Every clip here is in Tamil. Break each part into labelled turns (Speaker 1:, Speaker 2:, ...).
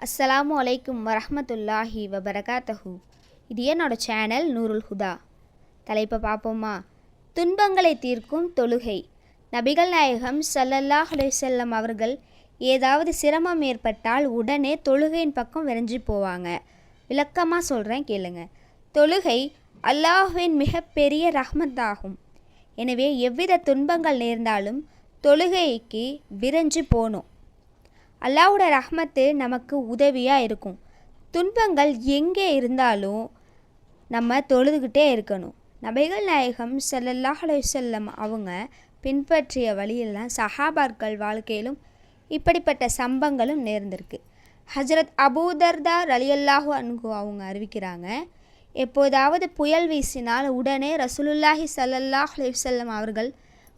Speaker 1: அஸ்ஸலாமு அலைக்கும் வரஹ்மத்துல்லாஹி வபரகாத்தஹூ. இது என்னோட சேனல் நூருல் ஹுதா. தலைப்பை பார்ப்போமா? துன்பங்களை தீர்க்கும் தொழுகை. நபிகள் நாயகம் சல்லல்லாஹ் அலைஹி அவர்கள் ஏதாவது சிரமம் ஏற்பட்டால் உடனே தொழுகையின் பக்கம் விரைஞ்சு போவாங்க. விளக்கமாக சொல்கிறேன் கேளுங்க. தொழுகை அல்லாஹுவின் மிகப்பெரிய ரஹ்மத்தாகும். எனவே எவ்வித துன்பங்கள் நேர்ந்தாலும் தொழுகைக்கு விரைஞ்சு போகணும் அல்லாவோட ரஹ்மத்து நமக்கு உதவியாக இருக்கும். துன்பங்கள் எங்கே இருந்தாலும் நம்ம தொழுதுகிட்டே இருக்கணும். நபிகள் நாயகம் ஸல்லல்லாஹு செல்லம் அவங்க பின்பற்றிய வழியெல்லாம் சஹாபார்கள் வாழ்க்கையிலும் இப்படிப்பட்ட சம்பங்களும் நேர்ந்திருக்கு. ஹஜரத் அபூதர்தா ரலியல்லாஹு அன்கு அவங்க அறிவிக்கிறாங்க எப்போதாவது புயல் வீசினால் உடனே ரசூலுல்லாஹி சல்லல்லாஹ் செல்லம் அவர்கள்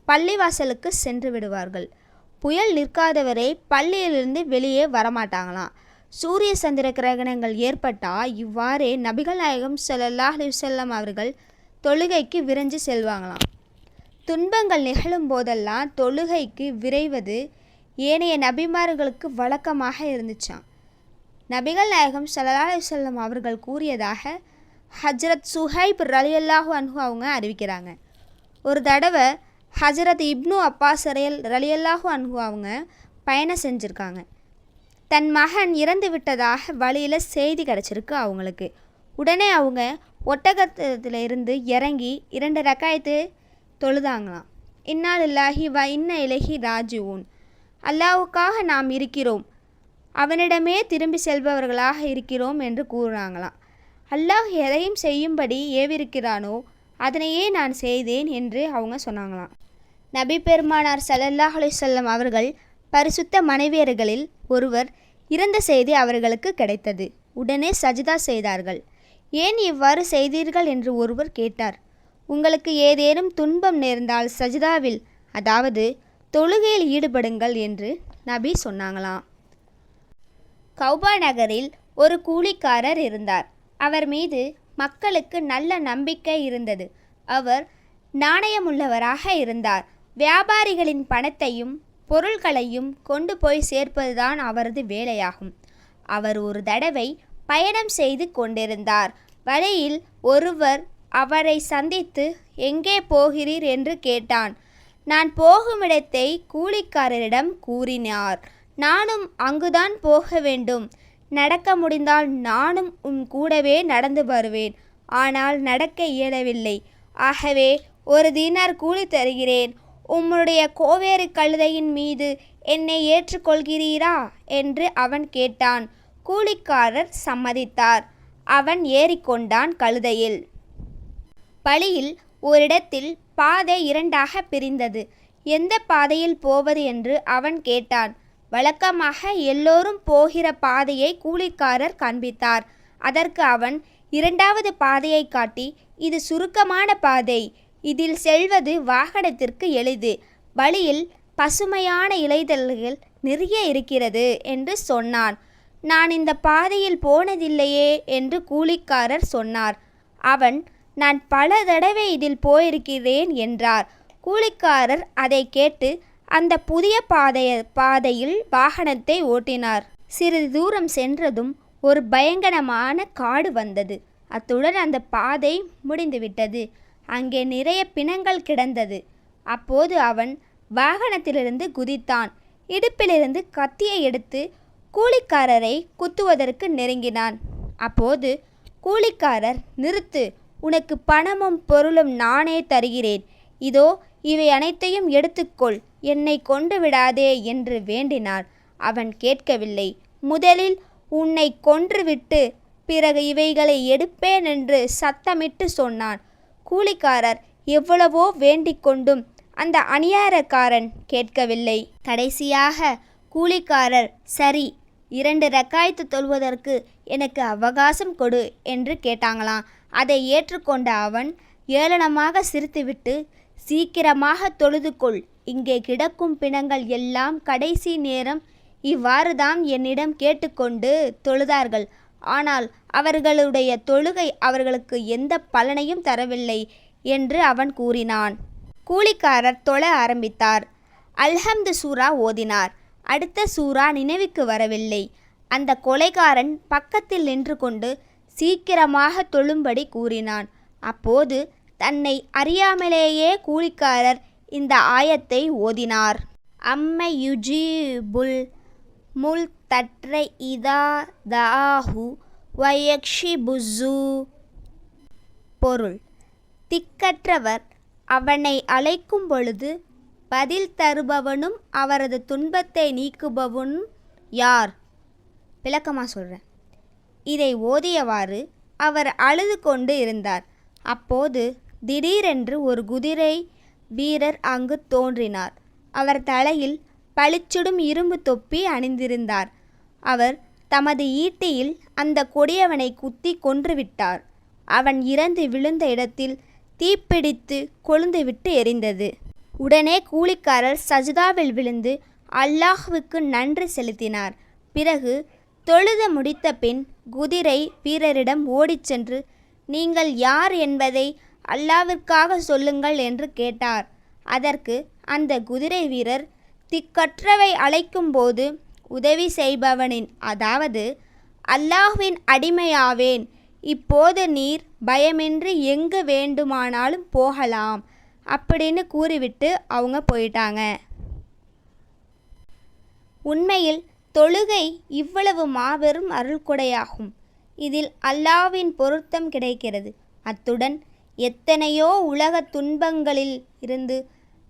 Speaker 1: பள்ளிவாசலுக்கு சென்று விடுவார்கள். புயல் நிற்காதவரை பள்ளியிலிருந்து வெளியே வரமாட்டாங்களாம். சூரிய சந்திர கிரகணங்கள் ஏற்பட்டால் இவ்வாறே நபிகள் நாயகம் ஸல்லல்லாஹு அலைஹி அவர்கள் தொழுகைக்கு விரைஞ்சு செல்வாங்களாம். துன்பங்கள் நிகழும் போதெல்லாம் தொழுகைக்கு விரைவது ஏனைய நபிமார்களுக்கு வழக்கமாக இருந்துச்சாம். நபிகள் நாயகம் சல்லா அலிசல்லம் அவர்கள் கூறியதாக ஹஜ்ரத் சுஹைப் ரலியல்லாஹு அன்ஹு அவங்க அறிவிக்கிறாங்க. ஒரு தடவை ஹஜரத் இப்னு அப்பாஸ் ரயல் ரலியல்லாஹு அன்ஹு அவங்க பயணம் செஞ்சுருக்காங்க. தன் மகன் இறந்து விட்டதாக வழியில் செய்தி கிடச்சிருக்கு அவங்களுக்கு. உடனே அவங்க ஒட்டகத்தில் இருந்து இறங்கி இரண்டு ரக்காயத்து தொழுதாங்களாம். இன்னால் இல்லாஹி வ இன்ன இலஹி ராஜுவூன் அல்லாவுக்காக நாம் இருக்கிறோம். அவனிடமே திரும்பி செல்பவர்களாக இருக்கிறோம் என்று கூறுனாங்களாம். அல்லாஹ் எதையும் செய்யும்படி ஏவிருக்கிறானோ அதனையே நான் செய்தேன் என்று அவங்க சொன்னாங்களாம். நபி பெருமானார் சல்லல்லாஹ் செல்லம் அவர்கள் பரிசுத்த மனைவியர்களில் ஒருவர் இறந்த செய்தி அவர்களுக்கு கிடைத்தது. உடனே சஜிதா செய்தார்கள். ஏன் இவ்வாறு செய்தீர்கள் என்று ஒருவர் கேட்டார். உங்களுக்கு ஏதேனும் துன்பம் நேர்ந்தால் சஜிதாவில் அதாவது தொழுகையில் ஈடுபடுங்கள் என்று நபி சொன்னாங்களாம். கௌபா நகரில் ஒரு கூலிக்காரர் இருந்தார். அவர் மீது மக்களுக்கு நல்ல நம்பிக்கை இருந்தது. அவர் நாணயமுள்ளவராக இருந்தார். வியாபாரிகளின் பணத்தையும் பொருள்களையும் கொண்டு போய் சேர்ப்பதுதான் அவரது வேலையாகும். அவர் ஒரு தடவை பயணம் செய்து கொண்டிருந்தார். வழியில் ஒருவர் அவரை சந்தித்து எங்கே போகிறீர்? என்று கேட்டான். நான் போகுமிடத்தை கூலிக்காரரிடம் கூறினார். நானும் அங்குதான் போக வேண்டும். நடக்க முடிந்தால் நானும் உன் கூடவே நடந்து வருவேன். ஆனால் நடக்க இயலவில்லை. ஆகவே ஒரு தீனார் கூலி தருகிறேன். உம்முடைய கோவேறு கழுதையின் மீது என்னை ஏற்றுக்கொள்கிறீரா? என்று அவன் கேட்டான். கூலிக்காரர் சம்மதித்தார். அவன் ஏறிக்கொண்டான் கழுதையில். வழியில் ஓரிடத்தில் பாதை இரண்டாக பிரிந்தது. எந்த பாதையில் போவது என்று அவன் கேட்டான். வழக்கமாக எல்லோரும் போகிற பாதையை கூலிக்காரர் காண்பித்தார். அதற்கு அவன் இரண்டாவது பாதையை காட்டி இது சுருக்கமான பாதை. இதில் செல்வது வாகனத்திற்கு எளிது. வழியில் பசுமையான இலைதழ்கள் நிறைய இருக்கிறது என்று சொன்னான். நான் இந்த பாதையில் போனதில்லையே என்று கூலிக்காரர் சொன்னார். அவன் நான் பல தடவை இதில் போயிருக்கிறேன் என்றார். கூலிக்காரர் அதை கேட்டு அந்த புதிய பாதைய பாதையில் வாகனத்தை ஓட்டினார். சிறிது தூரம் சென்றதும் ஒரு பயங்கரமான காடு வந்தது. அத்துடன் அந்த பாதை முடிந்துவிட்டது. அங்கே நிறைய பிணங்கள் கிடந்தது. அப்போது அவன் வாகனத்திலிருந்து குதித்தான். இடுப்பிலிருந்து கத்தியை எடுத்து கூலிக்காரரை குத்துவதற்கு நெருங்கினான். அப்போது கூலிக்காரர் நிறுத்து. உனக்கு பணமும் பொருளும் நானே தருகிறேன். இதோ இவை அனைத்தையும் எடுத்துக்கொள். என்னை கொண்டு விடாதே என்று வேண்டினார். அவன் கேட்கவில்லை. முதலில் உன்னை கொன்றுவிட்டு பிறகு இவைகளை எடுப்பேன் என்று சத்தமிட்டு சொன்னான். கூலிக்காரர் எவ்வளவோ வேண்டிக் கொண்டும் அந்த அநியாரக்காரன் கேட்கவில்லை. கடைசியாக கூலிக்காரர் சரி இரண்டு ரக்காய்த்து தொல்வதற்கு எனக்கு அவகாசம் கொடு என்று கேட்டாங்களாம். அதை ஏற்றுக்கொண்ட அவன் ஏளனமாக சிரித்துவிட்டு சீக்கிரமாக தொழுது கொள் இங்கே கிடக்கும் பிணங்கள் எல்லாம் கடைசி நேரம். இவ்வாறுதாம் என்னிடம் கேட்டுக்கொண்டு தொழுதார்கள். ஆனால் அவர்களுடைய தொழுகை அவர்களுக்கு எந்த பலனையும் தரவில்லை என்று அவன் கூறினான். கூலிக்காரர் தொழ ஆரம்பித்தார். அல்ஹம்து சூரா ஓதினார். அடுத்த சூரா நினைவுக்கு வரவில்லை. அந்த கொலைகாரன் பக்கத்தில் நின்று கொண்டு சீக்கிரமாக தொழும்படி கூறினான். அப்போது தன்னை அறியாமலேயே கூலிக்காரர் இந்த ஆயத்தை ஓதினார். அம்ம யுஜீபுல் முல் தற்ற இதா தாஹு வயக்ஷி புஸ்ஸு பொருள். திக்கற்றவர் அவனை அழைக்கும் பொழுது பதில் தருபவனும் அவரது துன்பத்தை நீக்குபவனும் யார்? விளக்கமாக சொல்கிறேன் இதை ஓதியவாறு அவர் அழுது கொண்டு இருந்தார். அப்போது திடீரென்று ஒரு குதிரை வீரர் அங்கு தோன்றினார். அவர் தலையில் பளிச்சுடும் இரும்பு தொப்பி அணிந்திருந்தார். அவர் தமது ஈட்டியில் அந்த கொடியவனை குத்தி கொன்றுவிட்டார். அவன் இறந்து விழுந்த இடத்தில் தீப்பிடித்து கொழுந்துவிட்டு எரிந்தது. உடனே கூலிக்காரர் சஜிதாவில் விழுந்து அல்லாஹுவுக்கு நன்றி செலுத்தினார். பிறகு தொழுத முடித்த பின் குதிரை வீரரிடம் ஓடிச் சென்று நீங்கள் யார் என்பதை அல்லாவிற்காக சொல்லுங்கள் என்று கேட்டார். அதற்கு அந்த குதிரை வீரர் திக்கற்றவை அழைக்கும்போது உதவி செய்பவனின் அதாவது அல்லாஹ்வின் அடிமையாவேன் இப்போது நீர் பயமின்றி எங்கு வேண்டுமானாலும் போகலாம் அப்படின்னு கூறிவிட்டு அவங்க போயிட்டாங்க. உண்மையில் தொழுகை இவ்வளவு மாபெரும் அருள்கொடையாகும். இதில் அல்லாவின் பொருத்தம் கிடைக்கிறது. அத்துடன் எத்தனையோ உலக துன்பங்களில் இருந்து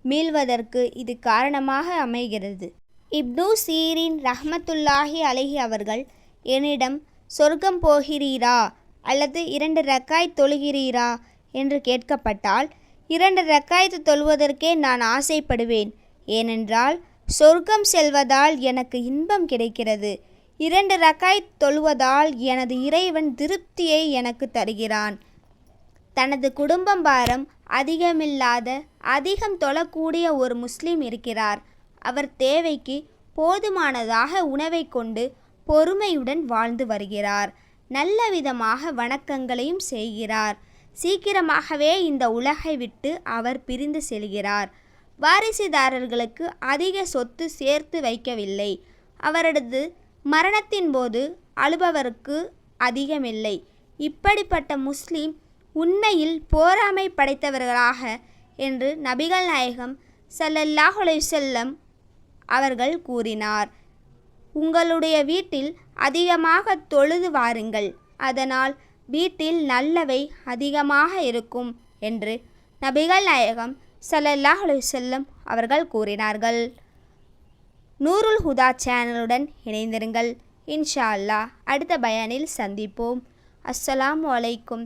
Speaker 1: மீள்வதற்கு இது காரணமாக அமைகிறது. இப்னு சீரின் ரஹ்மத்துல்லாஹி அலஹி அவர்கள் என்னிடம் சொர்க்கம் போகிறீரா? அல்லது இரண்டு ரக்காய் தொழுகிறீரா? என்று கேட்கப்பட்டால் இரண்டு ரக்காய்த்து தொழுவதற்கே நான் ஆசைப்படுவேன். ஏனென்றால் சொர்க்கம் செல்வதால் எனக்கு இன்பம் கிடைக்கிறது. இரண்டு ரக்காய் தொழுவதால் எனது இறைவன் திருப்தியை எனக்கு தருகிறான். தனது குடும்பம் பாரம் அதிகமில்லாத அதிகம் தொழக்கூடிய ஒரு முஸ்லிம் இருக்கிறார். அவர் தேவைக்கு போதுமானதாக உணவை கொண்டு பொறுமையுடன் வாழ்ந்து வருகிறார். நல்ல விதமாக வணக்கங்களையும் செய்கிறார். சீக்கிரமாகவே இந்த உலகை விட்டு அவர் பிரிந்து செல்கிறார். வாரிசுதாரர்களுக்கு அதிக சொத்து சேர்த்து வைக்கவில்லை. அவரது மரணத்தின் போது அழுபவருக்கு அதிகமில்லை. இப்படிப்பட்ட முஸ்லீம் உண்மையில் போராமை படைத்தவர்களாக என்று நபிகள் நாயகம் ஸல்லல்லாஹு செல்லம் அவர்கள் கூறினார். உங்களுடைய வீட்டில் அதிகமாக தொழுது வாருங்கள். அதனால் வீட்டில் நல்லவை அதிகமாக இருக்கும் என்று நபிகள் நாயகம் ஸல்லல்லாஹு செல்லம் அவர்கள் கூறினார்கள். நூருல் ஹுதா சேனலுடன் இணைந்திருங்கள். இன்ஷா அல்லாஹ் அடுத்த பயானில் சந்திப்போம். அஸ்ஸலாம் வலைக்கும்